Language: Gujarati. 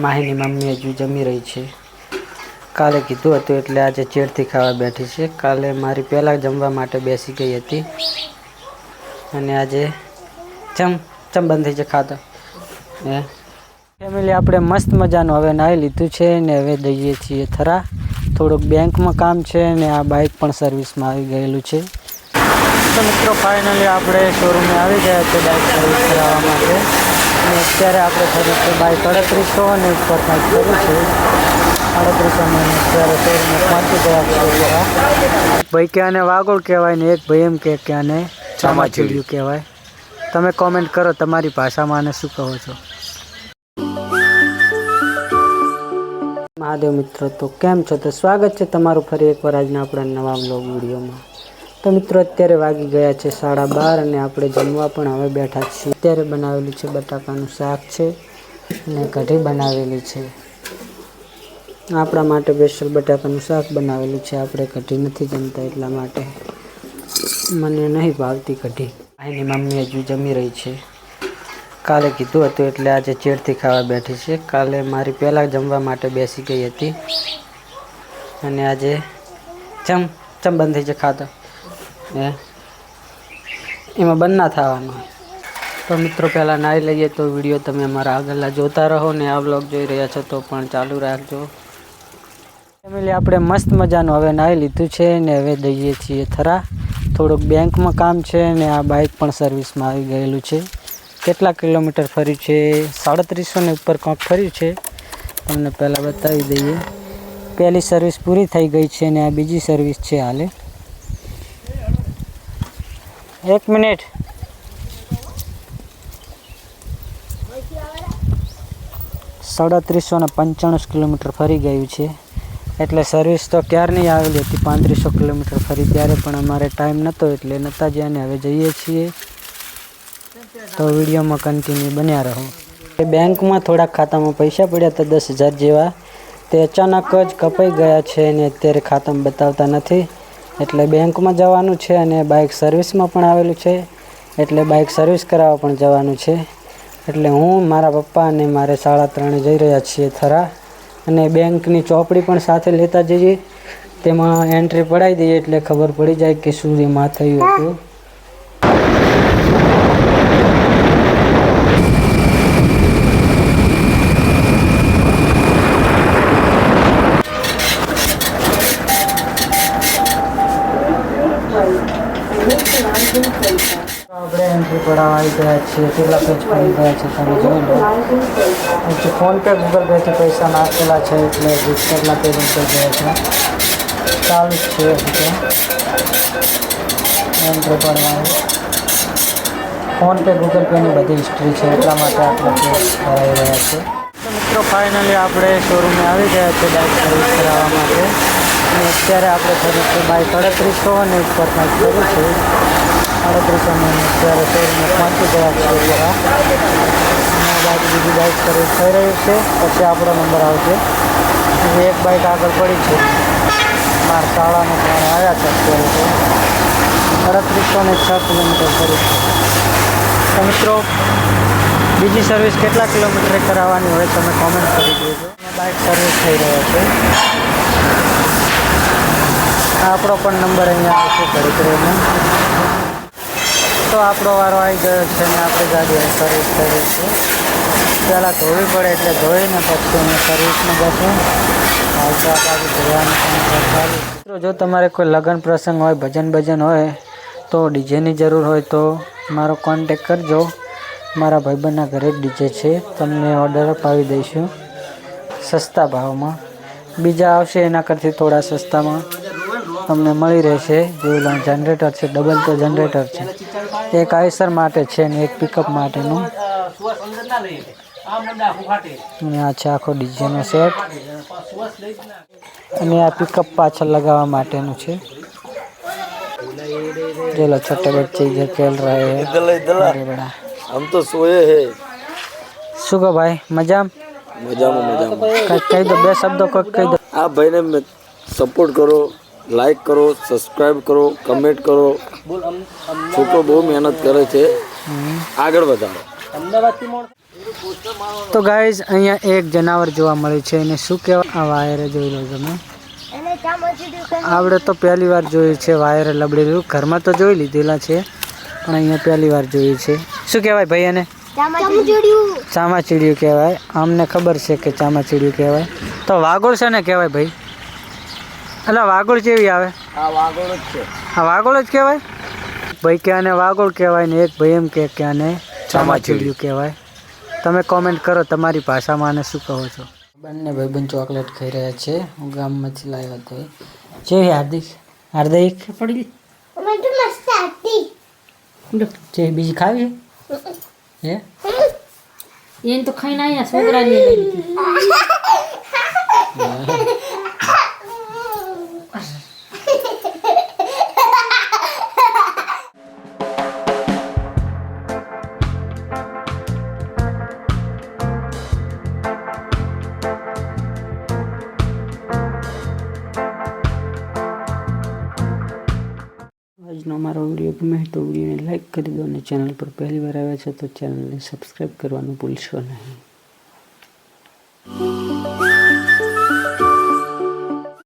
માહીની મમ્મી હજુ જમી રહી છે. કાલે કીધું હતું એટલે આજે ચેડથી ખાવા બેઠી છે. કાલે મારી પહેલાં જમવા માટે બેસી ગઈ હતી. અને આજે ચમ ચમ બંધ થઈ છે ખાતા હે? ફેમિલી, આપણે મસ્ત મજાનું હવે નાહી લીધું છે ને હવે જઈએ છીએ થરા. થોડુંક બેંકમાં કામ છે ને આ બાઇક પણ સર્વિસમાં આવી ગયેલું છે. તો મિત્રો ફાઇનલી આપણે શોરૂમે આવી ગયા છે બાઇક સર્વિસ કરાવવા માટે. અને અત્યારે આપણે ફરી છે બાઇક અડત્રીસો અને ઉપર કાંઈક કર્યું છે. અડત્રીસો મહિને અત્યારે શોરૂમે પહોંચી ગયા છે ભાઈ કે આને વાગોળ કહેવાય ને એક ભાઈ એમ કે કે આને ચામાચીડિયું. કહેવાય. તમે કોમેન્ટ કરો તમારી ભાષામાં આને શું કહો છો? મહાદેવ મિત્રો તો કેમ છો? તો સ્વાગત છે તમારું ફરી એકવાર આજના આપણા નવા બ્લોગ વિડીયોમાં. તો મિત્રો અત્યારે વાગી ગયા છે સાડા બાર અને આપણે જમવા પણ હવે બેઠા છીએ. અત્યારે બનાવેલું છે બટાકાનું શાક છે અને કઢી બનાવેલી છે. આપણા માટે સ્પેશિયલ બટાકાનું શાક બનાવેલું છે. આપણે કઢી નથી જમતા એટલા માટે. મને નહીં ભાવતી કઢી. એની મમ્મી હજુ જમી રહી છે. કાલે કીધું હતું એટલે આજે ચેડથી ખાવા બેઠી છે. કાલે મારી પહેલાં જમવા માટે બેસી ગઈ હતી. અને આજે ચમ ચમ બંધ થઈ છે ખાતા હે? એમાં બંધ ના થવાનું. તો મિત્રો, પહેલાં નાહી લઈએ તો વીડિયો તમે અમારા આગળના જોતા રહો ને આ વ્લોગ જોઈ રહ્યા છો તો પણ ચાલુ રાખજો. ફેમિલી, આપણે મસ્ત મજાનું હવે નાહી લીધું છે ને હવે જઈએ છીએ થરા. થોડુંક બેંકમાં કામ છે ને આ બાઇક પણ સર્વિસમાં આવી ગયેલું છે. કેટલા કિલોમીટર ફર્યું છે? સાડત્રીસો ને ઉપર કંઈક ફર્યું છે. તમને પહેલાં બતાવી દઈએ. પહેલી સર્વિસ પૂરી થઈ ગઈ છે ને આ બીજી સર્વિસ છે હાલે. એક મિનિટ. સાડત્રીસો ને પંચાણું કિલોમીટર ફરી ગયું છે. એટલે સર્વિસ તો ક્યારની આવેલી હતી? પાંત્રીસો કિલોમીટર ફરી ત્યારે પણ અમારે ટાઈમ નહોતો એટલે નહોતા જ્યાં ને હવે જઈએ છીએ. તો વિડીયોમાં કન્ટિન્યુ બન્યા રહો. એ બેંકમાં થોડાક ખાતામાં પૈસા પડ્યા હતા દસ હજાર જેવા. તે અચાનક જ કપાઈ ગયા છે અને અત્યારે ખાતામાં બતાવતા નથી. એટલે બેંકમાં જવાનું છે અને બાઇક સર્વિસમાં પણ આવેલું છે. એટલે બાઇક સર્વિસ કરાવવા પણ જવાનું છે. એટલે હું, મારા પપ્પા અને મારે સાડા ત્રણે જઈ રહ્યા છીએ થરા. અને બેંકની ચોપડી પણ સાથે લેતા જઈએ. તેમાં એન્ટ્રી પડાવી દઈએ એટલે ખબર પડી જાય કે શું એમાં થયું હતું આપણે એન્ટ્રી પડાવવા આવી ગયા છીએ કેટલા પેજ આવી ગયા છે તમે જોઈ લો. પછી ફોન પે ગૂગલ પેથી પૈસા નાખેલા છે એટલે કેટલા પેજ ઉપર ગયા છે. ચાલુ છે એન્ટ્રી પડવાની ફોન ગૂગલ પેની બધી હિસ્ટ્રી છે, એટલા માટે આપણે કેસ કરાવી રહ્યા છે. તો મિત્રો ફાઇનલી આપણે શોરૂમે આવી ગયા છે બાઇક સર્વિસ કરાવવા માટે. અને અત્યારે આપણે છે બાઇક અડત્રીસો અને ઉપર કાંઈક કર્યું છે અડત્રીસો ને અત્યારે શોરૂમે પહોંચી ગયા છે જરા બાજુ બીજી બાઇક સર્વિસ થઈ રહી છે પછી આપણો નંબર આવશે એક બાઇક આગળ પડી છે મારા શાળામાં પણ આવ્યા છે અત્યારે અડત્રીસો ને છ કિલોમીટર સર્વિસ તો મિત્રો બીજી સર્વિસ કેટલા કિલોમીટરે કરાવવાની હોય તમે કોમેન્ટ કરી દેજો બાઇક સર્વિસ થઈ રહ્યો છે આપણો પણ નંબર અહીંયા આવશે કરી રહીને. તો આપણો વારો આવી ગયો છે ને આપણે ગાડી સર્વિસ કરી છે. પહેલાં ધોવી પડે એટલે ધોઈને પછી અમે સર્વિસને જશું. મિત્રો, જો તમારે કોઈ લગ્ન પ્રસંગ હોય, ભજન ભજન હોય, તો ડીજેની જરૂર હોય તો મારો કોન્ટેક કરજો. મારા ભાઈબંધના ઘરે ડીજે છે. તમને ઓર્ડર અપાવી દઈશું. સસ્તા ભાવમાં. બીજા આવશે એના કરતી થોડા સસ્તામાં. તમને મળી રહેશે. જોયું જનરેટર છે ડબલ તો જનરેટર છે. એક આઈસર માટે છે ને એક પિકઅપ માટેનું. અને આ છે આખો ડીજેનો સેટ અને આ પિકઅપ પાછળ લગાવવા માટેનું છે. ચલો છોટે બચ્ચે જે ખેલ રહે હે. બડા. હમ તો સોયે હે. શું કહો ભાઈ મજામાં? મજામાં મજામાં. કહી દો બે શબ્દો કહી દો. આ ભાઈને સપોર્ટ કરો. લાઈક કરો સબસ્ક્રાઈબ કરો કમેન્ટ કરો. છોકરો બહુ મહેનત કરે છે. આગળ વધારો. તો ગાઈઝ અહીંયા એક જનાવર જોવા મળ્યું છે. એને શું કહેવાય આ વાયરે જોઈ લો તમે. આપણે તો પહેલી વાર જોયું છે વાયરે લબડેલું ઘરમાં તો જોઈ લીધેલા છે પણ અહીંયા પહેલી વાર જોયું છે. શું કહેવાય ભાઈ એને? ચામાચીડિયું. કહેવાય. આમને ખબર છે કે ચામાચીડિયું કહેવાય. તો વાગોળ છે ને કહેવાય ભાઈ? એટલે વાગોળ કેવી આવે? આ વાગોળ જ છે. આ વાગોળ જ કહેવાય? ભાઈ કે આને વાગોળ કહેવાય ને એક ભાઈ એમ કે કે આને ચામાચીડિયું. કહેવાય. તમે કોમેન્ટ કરો તમારી ભાષામાં આને શું કહો છો? બંને ભાઈબંધ ચોકલેટ ખાઈ રહ્યા છે. હું ગામમાંથી લાવ્યો હતો જેવી હાર્દિક. હાર્દિક. પડી જે બીજી ખાવી? હે? એને તો ખાઈને આવ્યા છોકરાને લઈ આજનો અમારો વીડિયો ગમે તો વિડીયોને લાઇક કરી દો અને ચેનલ પર પહેલી વાર આવ્યા છો તો ચેનલને સબસ્ક્રાઈબ કરવાનું ભૂલશો નહીં.